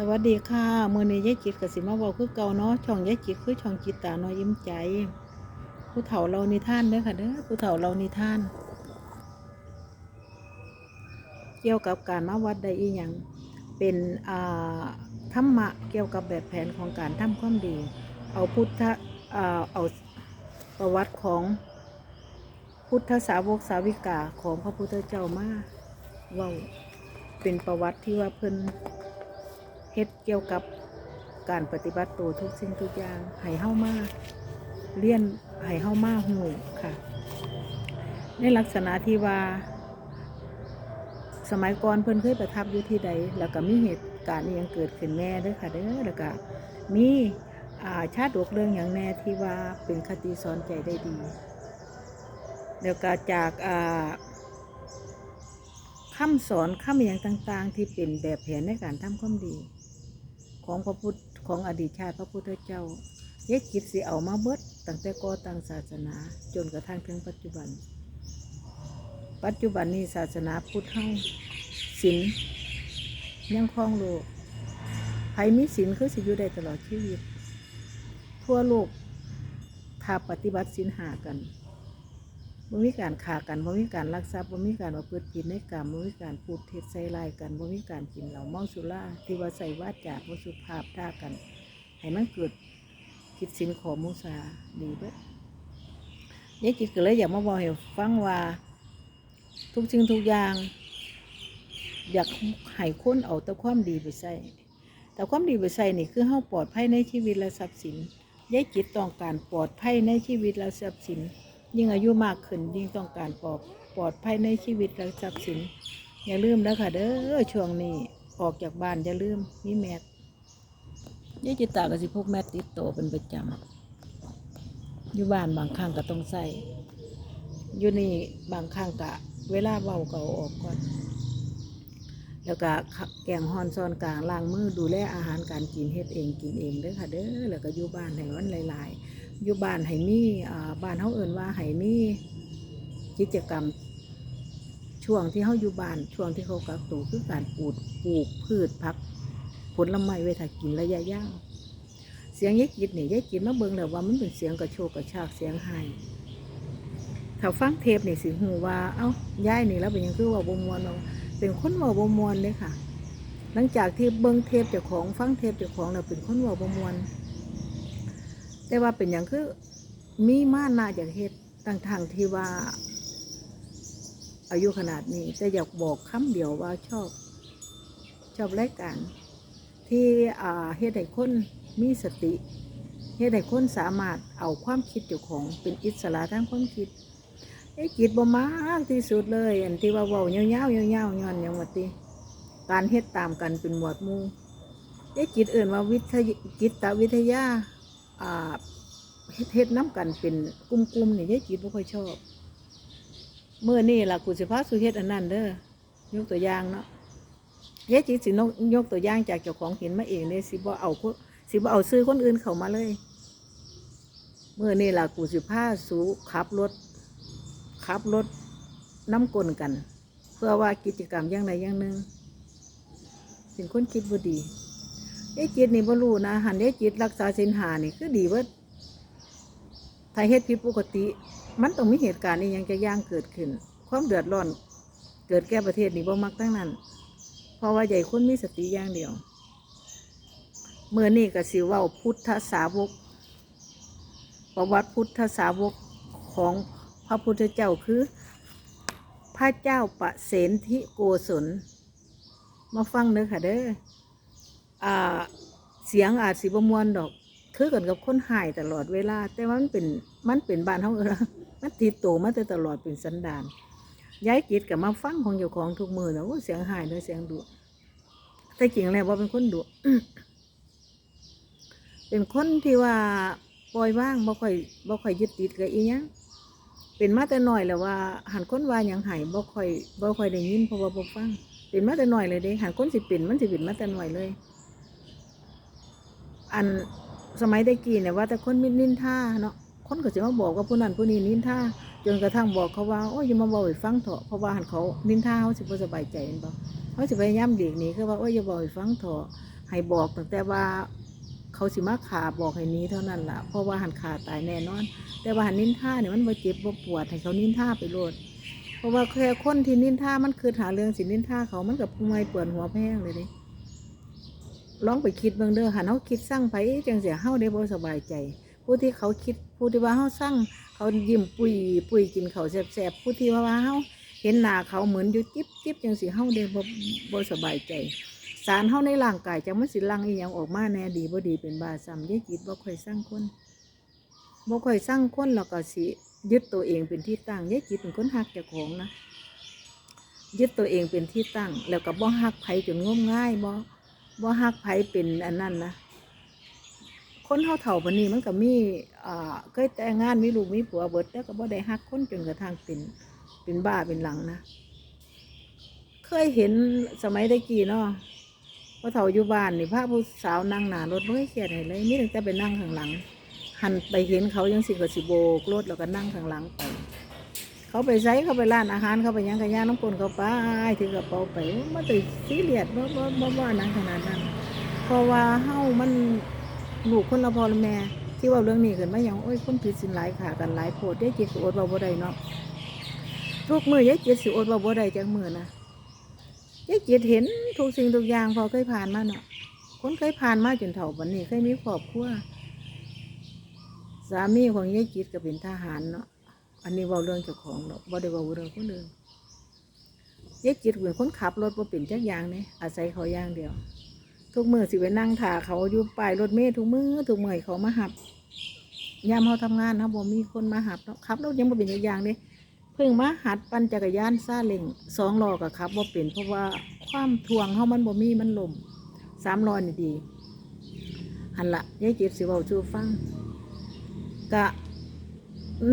สวัสดีค่ะมือนี้ยายจิตกับสิมาบอกคือเก่าเนาะช่องยายจิตคือช่องจิตตาน้อยยิ้มใจ ผู้เฒ่าเรานิทานเด้อค่ะเด้อผู้เฒ่าเรานิทาน เกี่ยวกับการมาวัดใดอีหยังเป็นอ่าธรรมะเกี่ยวกับแบบแผนของการทำความดี เอาพุทธอ่าเอาประวัติของพุทธสาวกสาวิกาของพระพุทธเจ้ามาว้าเป็นประวัติที่ว่าเพิ่น เฮ็ดเกี่ยวกับการปฏิบัติตัวทุกสิ่งทุกอย่างให้เฮามาเรียนให้เฮามาหูค่ะ ในลักษณะที่ว่า สมัยก่อนเพิ่นเคยประทับอยู่ที่ใด แล้วก็มีเหตุการณ์ยังเกิดขึ้นแน่ด้อค่ะเด้อแล้วก็มีาชาติดกเรื่องอย่างแน่ที่ว่าเป็นคติสอนใจได้ดีแล้วก็จากาคำสอนคำอย่างต่าง ๆ ที่เป็นแบบแผนในการทำความดี ของพระพุทธของอดีตชาติพระพุทธเจ้าเย็ดคิดสิเอามาเบิดตั้งแต่ก่อตั้งศาสนาจนกระทั่งถึงปัจจุบัน ปัจจุบันนี้ศาสนาพุทธเฮาศีลยังครองโลกใครมีศีลคือสิอยู่ได้ตลอดชีวิต ทั่วโลกถ้าปฏิบัติศีลหากัน บ่มีการฆ่ากันบ่มีการลักทรัพย์บ่มีการประพฤติผิดในกรรมบ่มีการพูดเท็จใส่ร้ายกันบ่มีการกินเหล้าเมาสุราที่ว่าใส่วาจาบ่สุภาพด่ากัน ให้มันเกิดคิดสินขอมุสาดีเบิดยายจิตก็เลยอยากมาบอกให้ฟังว่าทุกสิ่งทุกอย่าง อยากให้คนเอาแต่ความดีไปใส่แต่ความดีไปใส่นี่คือเฮาปลอดภัยในชีวิตและทรัพย์สินยายจิตต้องการปลอดภัยในชีวิตและทรัพย์สิน ยิ่งอายุมากขึ้นยิ่งต้องการปลอดปลอดภัยในชีวิตและทรัพย์สิน อย่าลืมนะค่ะเด้อช่วงนี้ออกจากบ้านอย่าลืมมีแมสยายจิตตาก็สิพกแมสติดตัวเป็นประจำอยู่บ้านบางครั้งก็ต้องใส่อยู่นี่บางครั้งกะ เวลาเบาก็อาออกก่อน แล้วก็แกงฮอนซอนกลางล้างมือดูแลอาหารการกินเฮ็ดเองกินเองเด้อค่ะเด้อแล้วก็อยู่บ้านให้มันหลาย ๆ อยู่บ้านให้มีบ้านเขาเอิ่นว่าให้มีกิจกรรม ช่วงที่เขาอยู่บ้านช่วงที่เขากักตัวคือการปลูกปลูกพืชผัก ผลไม้ไว้ถ้ากินระยะยาวเสียงยายกิดนี่ยายกิดมาเบิ่งแล้วว่ามันเป็นเสียงกระโชกกระชากเสียงไห้ถ้าฟังเทปนี่สิหูว่า เอ้ายายนี่แล้วเป็นยังคือว่าบมวนเนาเป็นคนว่าบมวนเลยค่ะ หลังจากที่เบิ่งเทปเจ้าของฟังเทปเจ้าของแล้วเป็นคนว่าบมวน แต่ว่าเป็นอย่างคือมีมานาจากเหตุต่างๆที่ว่า อายุขนาดนี้ แต่อยากบอกคำเดียวว่าชอบ ชอบรายการที่เฮ็ดให้คนมีสติเฮ็ดให้คนสามารถเอาความคิดเจ้าของเป็นอิสระทางความคิดไอ้จิตบ่มากที่สุดเลย อันที่ว่าเว้าเงาวๆเงาวๆย้อนหยังว่าติการเฮ็ดตามกันเป็นหมวดมู่ไอ้จิตเอื่นว่าวิทยจิตตวิทยา อ่าเฮ็ดเฮ็ดน้ำกันเป็นกลุ่มๆนี่ยายจิตบ่ค่อยชอบเมื่อนี่ล่ะกูสิพาสุเฮ็ดอันนั้นเด้อยกตัวอย่างเนาะยายจิตสินกยกตัวอย่างจากเจ้าของเห็นมาเองเลยสิบ่เอาสิบ่เอาซื้อคนอื่นเข้ามาเลยเมื่อนี่ล่ะกูสิพาสูขับรถขับรถน้ำกลนกัน เพื่อว่ากิจกรรมอย่างใดอย่างหนึ่งเป็นคนคิดบ่ดี เอ้จิตนี่บ่รู้นะ หันเอ้จิตรักษาสินหานี่คือดีเว่าถ้าเฮ็ดผิดปกติ มันต้องมีเหตุการณ์นี้ยังจะย่างเกิดขึ้น ความเดือดร้อน เกิดแก่ประเทศนี่บ่มักทั้งนั้น เพราะว่าใหญ่คนมีสติอย่างเดียวเมื่อนี่ก็สิเว้าพุทธสาวก ประวัติพุทธสาวกของพระพุทธเจ้าคือ พระเจ้าประเสนทิโกศลมาฟังเด้อค่ะเด้อ อ่าเสียงอาจสิบมวนดอกคือกันกับคนหายตลอดเวลา แต่ว่ามันเป็นมันเป็นบ้านเขาเออมันติดโตมาแต่ตลอดเป็นสันดานย้ายจิตกับมาฟังของเจ้าของทุกมือนะโอ้เสียงหายเลยเสียงดุแต่จริงแล้วว่าเป็นคนดุเป็นคนที่ว่าปล่อยว่างบ่ค่อยบ่ค่อยยึดติดกับอีหยังเป็นมาแต่น้อยแล้วว่า หันคนว่าหยังหายบ่ค่อยบ่ค่อยได้ยินเพราะว่าบ่ฟังเป็นมาแต่น้อยเลยเด้หันคนสิเป็นมันสิเป็นมาแต่น้อยเลย อันสมัยได้กี้เนี่ยว่าแต่คนมินินท่าเนาะคนก็จะมาบอกว่าผู้นั้นผู้นี้นินท่าจนกระทั่งบอกเขาว่าโอ้ยอย่ามาบอกให้ฟังเถอะเพราะว่าหันเขานินท่าเขาสิบ่สบายใจเห็นปะเขาสิพยายามเด็กนีคือว่าโอ้ยอย่าบอกให้ฟังเถอะให้บอกตั้งแต่ว่าเขาสิมาขาบอกให้นี้เท่านั้นล่ะเพราะว่าหันขาตายแน่นอน แต่ว่าหันนินท่าเนี่ยมันบ่เจ็บบ่ปวดให้เขานินท่าไปโลดเพราะว่าแค่คนที่นินท่ามันคือหาเรื่องสินินท่าเขามันกับไม่ปวดหัวแพงเลยเดิ ลองไปคิดเบิ่งเด้อหันเขาคิดสร้างไปจังเสียเฮาได้บ่สบายใจ ผู้ที่เขาคิดผู้ที่ว่าเฮาสร้างเขายิ้มปุยปุยกินเขาแซ่บๆผู้ที่ว่าว่าเฮาเห็นหน้าเขาเหมือนอยู่จิ๊บจิ๊บจังสิเฮาได้บ่บ่สบายใจ สารเฮาในร่างกายจังมันสิลังอีหยังออกมาแน่ดีบ่ดีเป็นบาซ้ำยายจิตบ่ค่อยสร้างคนบ่ค่อยสร้างคนแล้วก็สิยึดตัวเองเป็นที่ตั้งยายจิตเป็นคนฮักเจ้าของนะยึดตัวเองเป็นที่ตั้ง แล้วก็บ่ฮักไผจนงมง่ายบ่ บ่ฮักไผเป็นอันนั้นนะคนเฮาเฒ่าปานนี้มันก็มีอ่าเคยแต่งงานมีลูกมีผัวเบิดแต่ก็บ่ได้ฮักคนจนกระทั่งเป็นเป็นบ้าเป็นหลังนะ เคยเห็นสมัยได้กี่เนาะพอเฒ่าอยู่บ้านนี่พระผู้สาวนั่งหน้ารถไม่เคยเครียดให้เลยนี่ตั้งแต่ไปนั่งข้างหลังหันไปเห็นเขายังสิก็สิโบกรถแล้วก็นั่งข้างหลังไป เขาไปไซเขาไปร้านอาหารเขาไปยังกันย่างน้ำปนเขาไปถือกระเป๋าไปมันตื่นซีเรียสบ่บ่บ่บ่นั่งขนาดนั้นเพราะว่าเฮามันลูกคนละพ่อละแม่ที่ว่าเรื่องนี้เกิดมาอย่างโอ้ยคนผิดสินหลายขากันหลายโพดได้จิตสิอดเว่บ่ได้เนาะทุกมือยายจิตสิอดเว่บ่ได้จังมือนะยายจิตเห็นทุกสิ่งทุกอย่างพอเคยผ่านมาเนาะคนเคยผ่านมาจนเถ่าวันนี้เคยมีครอบครัวสามีของยายจิตก็เป็นทหารเนาะ อันนี้ว่าเรื่องเจ้าของเนาะบ่ได้ว่าเรื่องคนอื่นยายจิตเป็นคนขับรถบ่เป็นจักย่างเนี่ยอาศัยเขาอย่างเดียว ทุกมือสิไปนั่งถ่าเขาอยู่ป้ายรถเมล์ทุกมือทุกมือเขามาหับยามเขาทำงานนะบ่มีคนมาหับเนาะขับรถยังบ่เป็นจักย่างเนี่ยเพิ่งมาหัดปั่นจักรยานซาเล็งสองล้อกับครับว่าเป็นเพราะว่าความทวงเขามันบ่มีมันลมสามล้อนี่ดีหันละยายจิตสิเว้าชูฟังกะ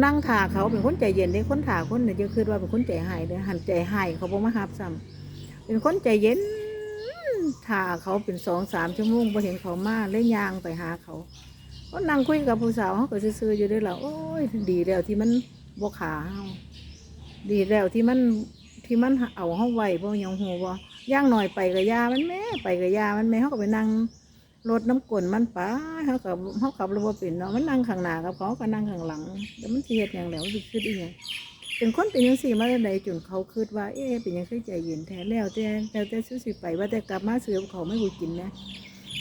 นั่งถาเขาเป็นคนใจเย็นเด้คนถาคนเนี่ยจะคือว่าเป็นคนใจหายเลยหันใจหายเขาบ่มาหับซ้ำเป็นคนใจเย็นถาเขาเป็นสองสามชั่วโมงพอเห็นเขามาเลยยางไปหาเขาก็นั่งคุยกับผู้สาวเขาก็ซื่อๆอยู่ด้วยล่ะโอ้ยดีแล้วที่มันบ่ขาเฮาดีแล้วที่มันที่มันเอาห้องไว้เพราะยังหัวบ่ย่างหน่อยไปกับยามันแม่ไปกับยามันแม่เขาก็ไปนั่ง รถน้ำกลนมันไปเขากับเขาขับรถบ่เป็นเนาะมันนั่งข้างหน้ากับเขาก็นั่งข้างหลังแล้วมันสิเฮ็ดหยังแล้วสิคิดอีหยังเป็นคนเป็นยังสี่มาได้ใดจนเขาคิดว่า เอ๊ะเป็นยังคือใจเย็นแท้แล้วแต่แล้วแต่ซื้สิไปว่าแต่กลับมาเสือเขาไม่กูกินนะ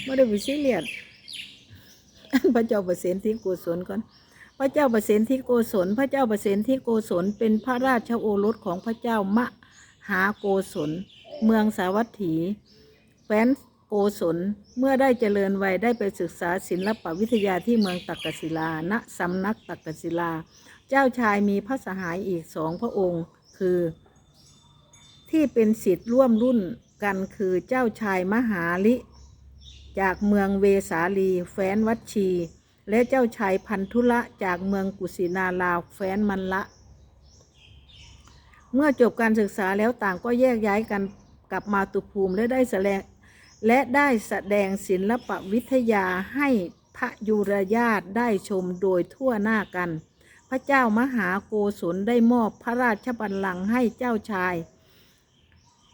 ไม่ได้ไปซีเรียสพระเจ้าเปอร์เซ็นที่กุศลก่อนพระเจ้าประสิทธิโกศลพระเจ้าประสิทธิโกศลเป็นพระราชโอรสของพระเจ้ามหาโกศลเมืองสาวัตถีแฟน โกศลเมื่อได้เจริญวัยได้ไปศึกษาศิลปวิทยาที่เมืองตักกศิลา ณสำนักตักกศิลา เจ้าชายมีพระสหายอีกสองพระองค์ คือ ที่เป็นสิทธิ์ร่วมรุ่นกันคือเจ้าชายมหาลิ จากเมืองเวสาลีแฟนวัชี และเจ้าชายพันธุละจากเมืองกุสินาราแฟนมันละ เมื่อจบการศึกษาแล้วต่างก็แยกย้ายกันกลับมาตุภูมิและได้แสดง และได้แสดงศิลปวิทยาให้พระยุรญาติได้ชมโดยทั่วหน้ากัน พระเจ้ามหาโกศลได้มอบพระราชบัลลังก์ให้เจ้าชาย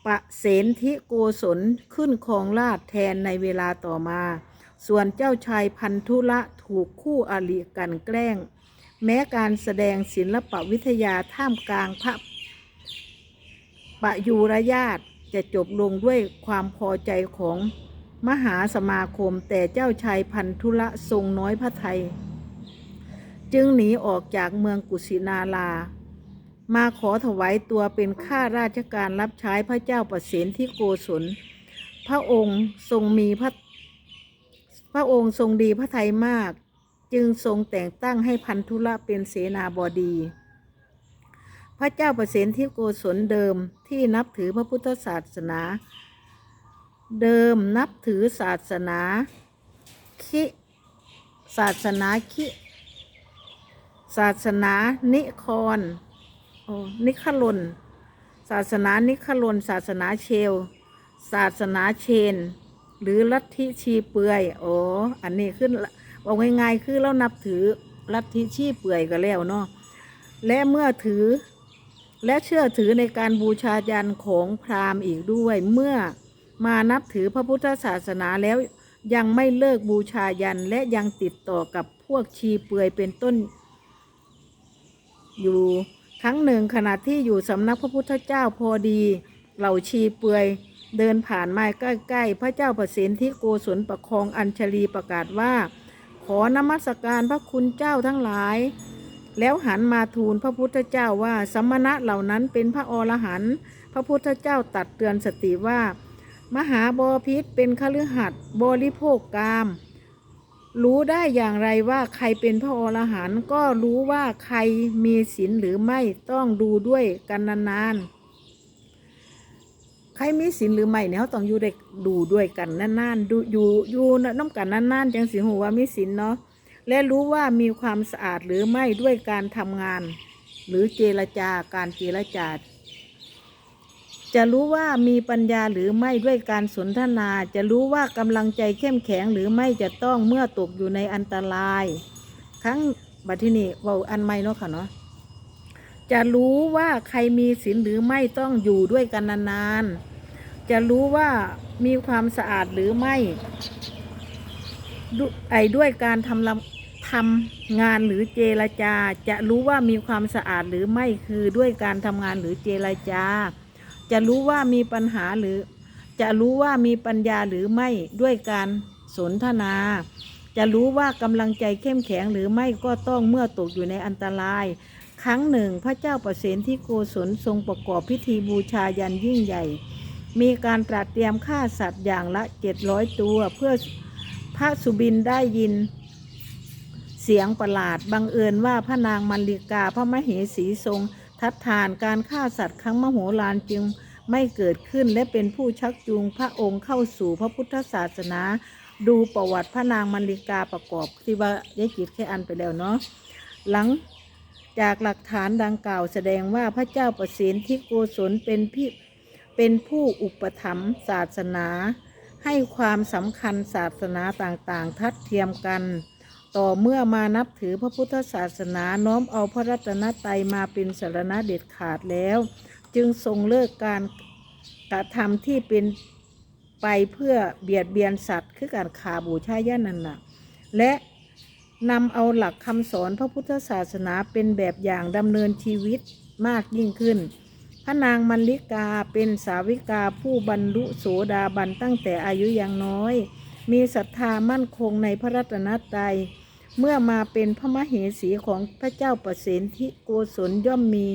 ประเสนทิโกศลขึ้นครองราชแทนในเวลาต่อมา ส่วนเจ้าชายพันธุละถูกคู่อริกันแกล้ง แม้การแสดงศิลปวิทยาท่ามกลางพระปยุรญาติ จะจบลงด้วยความพอใจของมหาสมาคมแต่เจ้าชายพันธุละทรงน้อยพระทัยจึงหนีออกจากเมืองกุสินารามาขอถวายตัวเป็นข้าราชการรับใช้พระเจ้าประสิทธิโกศล พระองค์ทรงมีพระพระองค์ทรงดีพระทัยมาก จึงทรงแต่งตั้งให้พันธุละเป็นเสนาบดี พระเจ้าประสิทธิโกศลเดิมที่นับถือพระพุทธศาสนา เดิมนับถือศาสนาคิศาสนาคิศาสนานิคอนโอนิคลนศาสนานิคลนศาสนาเชล ศาสนาเชน หรือลัทธิชีเปื่อยโอ้อันนี้ขึ้นบอกง่ายๆคือเรานับถือลัทธิชีเปื่อยก็แล้วเนาะและเมื่อถือ และเชื่อถือในการบูชายันของพราหมณ์อีกด้วย เมื่อมานับถือพระพุทธศาสนาแล้วยังไม่เลิกบูชายันและยังติดต่อกับพวกชีเปลือยเป็นต้น อยู่ครั้งหนึ่งขณะที่อยู่สำนักพระพุทธเจ้าพอดี เหล่าชีเปลือยเดินผ่านมาใกล้ๆ พระเจ้าประสิทธิโกศลประคองอัญชลีประกาศว่า ขอนมัสการพระคุณเจ้าทั้งหลาย แล้วหันมาทูลพระพุทธเจ้าว่าสมณะเหล่านั้นเป็นพระอรหันต์พระพุทธเจ้าตัดเตือนสติว่า มหาบอพิษเป็นคฤหัสถ์บริโภคกาม รู้ได้อย่างไรว่าใครเป็นพระอรหันต์ก็รู้ว่าใครมีศีลหรือไม่ต้องดูด้วยกันนานๆใครมีศีลหรือไม่เนี่ยเขาต้องอยู่ได้ดูด้วยกันนานๆดูอยู่อยู่น้ำกันนานๆจังสิหูว่ามีศีลเนาะ และรู้ว่ามีความสะอาดหรือไม่ด้วยการทำงาน หรือเจรจาการเจรจาจะรู้ว่ามีปัญญาหรือไม่ด้วยการสนทนา จะรู้ว่ากำลังใจเข้มแข็งหรือไม่จะต้องเมื่อตกอยู่ในอันตราย ครั้งบัดที่นี่ว่าอันไม่เนาะค่ะเนาะจะรู้ว่าใครมีศีลหรือไม่ต้องอยู่ด้วยกันนานๆ จะรู้ว่ามีความสะอาดหรือไม่ดุไอ้ด้วยการทำลำ ทำงานหรือเจรจา จะรู้ว่ามีความสะอาดหรือไม่คือด้วยการทำงานหรือเจรจา จะรู้ว่ามีปัญหาหรือ จะรู้ว่ามีปัญญาหรือไม่ด้วยการสนทนา จะรู้ว่ากำลังใจเข้มแข็งหรือไม่ก็ต้องเมื่อตกอยู่ในอันตราย ครั้งหนึ่งพระเจ้าประเสนที่โกศลทรงประกอบพิธีบูชายันยิ่งใหญ่ มีการตรัสเตรียมฆ่าสัตว์อย่างละเจ็ดร้อยตัวเพื่อพระสุบินได้ยิน สียงประหลาด บังเอิญว่าพระนางมัลลิกาพระมเหสีทรง ทัดทานการฆ่าสัตว์ครั้งมโหฬารจึงไม่เกิดขึ้นและเป็นผู้ชักจูงพระองค์เข้าสู่พระพุทธศาสนา ดูประวัติพระนางมัลลิกาประกอบที่ว่ายายจิตแค่อันไปแล้วเนาะหลังจากหลักฐานดังกล่าวแสดงว่าพระเจ้าประสิทธิโกศลเป็นพี่เป็นผู้อุปถัมภ์ศาสนา ให้ความสำคัญศาสนาต่างๆ ทัดเทียมกัน ต่อเมื่อมานับถือพระพุทธศาสนาน้อมเอาพระรัตนตรัยมาเป็นสารณะเด็ดขาดแล้ว จึงทรงเลิกการกระทำที่เป็นไปเพื่อเบียดเบียนสัตว์คือการขาบูชาย่านันนะและนำเอาหลักคำสอนพระพุทธศาสนาเป็นแบบอย่างดำเนินชีวิตมากยิ่งขึ้น พระนางมัลลิกาเป็นสาวิกาผู้บรรลุโสดาบันตั้งแต่อายุยังน้อย มีศรัทธามั่นคงในพระรัตนตรัย เมื่อมาเป็นพระมเหสีของพระเจ้าประสิทธิโกศลย่อมมี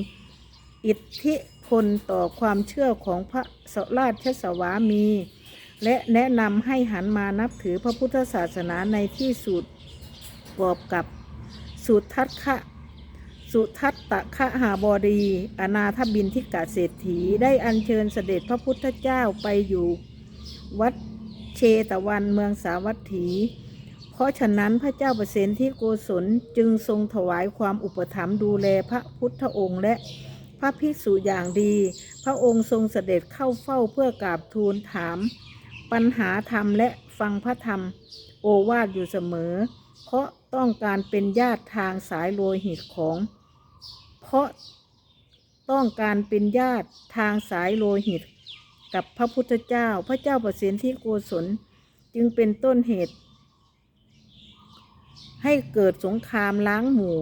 อิทธิพลต่อความเชื่อของพระสราชสวามี และแนะนำให้หันมานับถือพระพุทธศาสนาในที่สุดประกอบกับสุทัศคะสุทัตตะคะหาบดี อนาถบินทิกาเศรษฐีได้อัญเชิญเสด็จพระพุทธเจ้าไปอยู่ วัด เชตวันเมืองสาวัตถี เพราะฉะนั้นพระเจ้าประสิทธิโกศลจึงทรงถวายความอุปถัมภ์ดูแลพระพุทธองค์และพระภิกษุอย่างดี พระองค์ทรงเสด็จเข้าเฝ้าเพื่อกราบทูลถาม ปัญหาธรรมและฟังพระธรรม โอวาทอยู่เสมอ เพราะต้องการเป็นญาติทางสายโลหิตของ เพราะต้องการเป็นญาติทางสายโลหิต กับพระพุทธเจ้า พระเจ้าประสิทธิโกศลจึงเป็นต้นเหตุ ให้เกิดสงครามล้างหมู่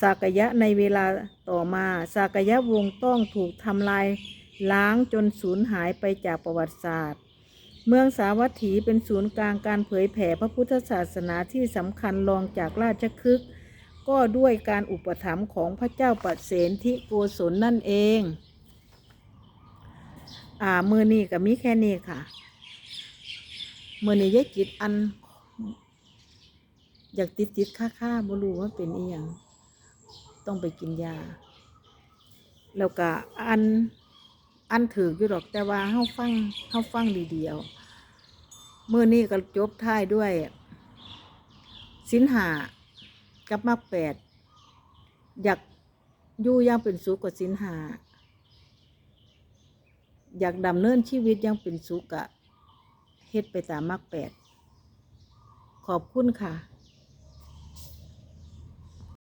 สากยะในเวลาต่อมา สากยะวงต้องถูกทำลายล้างจนสูญหายไปจากประวัติศาสตร์ เมืองสาวัตถีเป็นศูนย์กลางการเผยแผ่พระพุทธศาสนาที่สำคัญรองจากราชคฤห์ก็ด้วยการอุปถัมภ์ของพระเจ้าปเสนทิโกศลนั่นเอง อ่า มือนี้กับมีแค่นี้ค่ะ มือนี้ยายจิตอัน อยากติดติดค่าค่าๆบ่รู้ว่าเป็นอีหยังต้องไปกินยา แล้วก็อันอันถืออยู่ดอกแต่ว่าเฮาฟังเฮาฟังดีเดียวมื่อนี้ก็จบท้ายด้วยสินหากับมรรคแปดอยากอยู่อยังเป็นสุขกับสินหา อยากดำเนินชีวิตยังเป็นสุขอะเฮ็ดไปตามมรรคแปดขอบคุณค่ะ